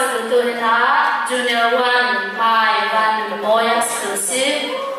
to Kutunita, Junior 1, by 1, Boyas to 10,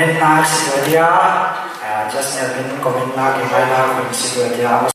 comment just help him comment mark, if